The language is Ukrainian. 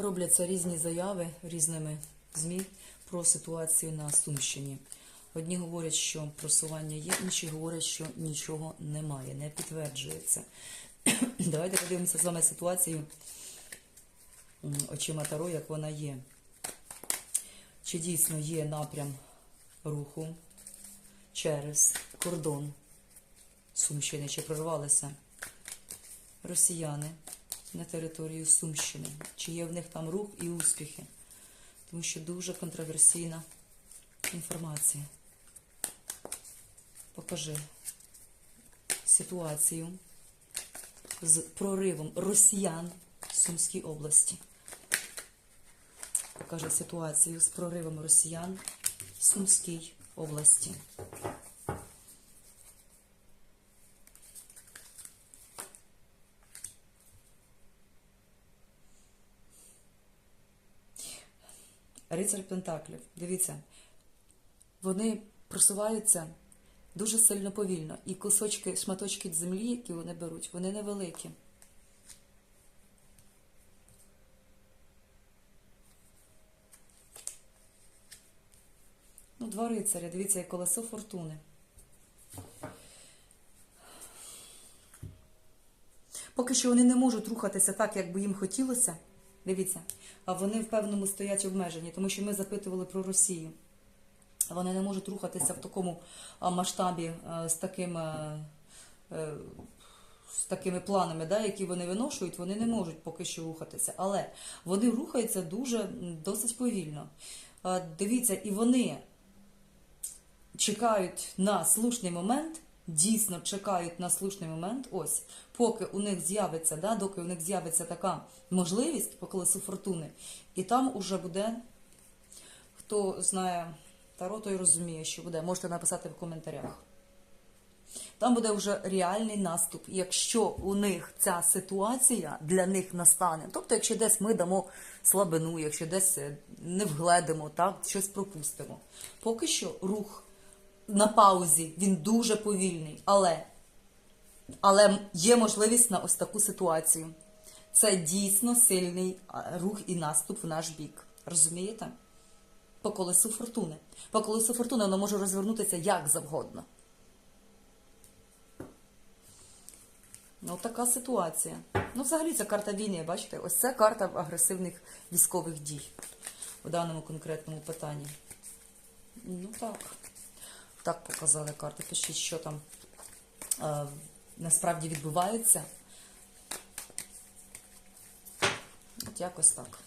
Робляться різні заяви різними ЗМІ про ситуацію на Сумщині. Одні говорять, що просування є, інші говорять, що нічого немає, не підтверджується. Давайте подивимося з вами ситуацію очима Таро, як вона є. Чи дійсно є напрям руху через кордон Сумщини, чи прорвалися росіяни на територію Сумщини, чи є в них там рух і успіхи, тому що дуже контроверсійна інформація. Покажи ситуацію з проривом росіян в Сумській області. Покаже ситуацію з проривом росіян в Сумській області. Рицар Пентаклів. Дивіться, вони просуваються дуже сильно повільно. І кусочки, шматочки землі, які вони беруть, вони невеликі. Ну, два рицаря, дивіться, як колесо фортуни. Поки що вони не можуть рухатися так, як би їм хотілося. Дивіться, вони в певному стоять обмеженні, тому що ми запитували про Росію. Вони не можуть рухатися в такому масштабі е, з таким. е, е, З такими планами, да, які вони виношують, вони не можуть поки що рухатися. Але вони рухаються дуже досить повільно. Дивіться, і вони чекають на слушний момент, дійсно чекають на слушний момент, ось, поки у них з'явиться, да, доки у них з'явиться така можливість по колесу фортуни, і там уже буде, хто знає Таро, той розуміє, що буде, можете написати в коментарях. Там буде вже реальний наступ, якщо у них ця ситуація для них настане. Тобто, якщо десь ми дамо слабину, якщо десь е, не вгледимо, так, щось пропустимо. Поки що рух на паузі, він дуже повільний, але, але є можливість на ось таку ситуацію. Це дійсно сильний рух і наступ в наш бік. Розумієте? По колесу фортуни. По колесу фортуни воно може розвернутися як завгодно. Ну, така ситуація. Ну, взагалі, це карта війни, бачите? Ось це карта агресивних військових дій у даному конкретному питанні. Ну так. Так показали карти. Пишіть, що там е, насправді відбувається. От якось так.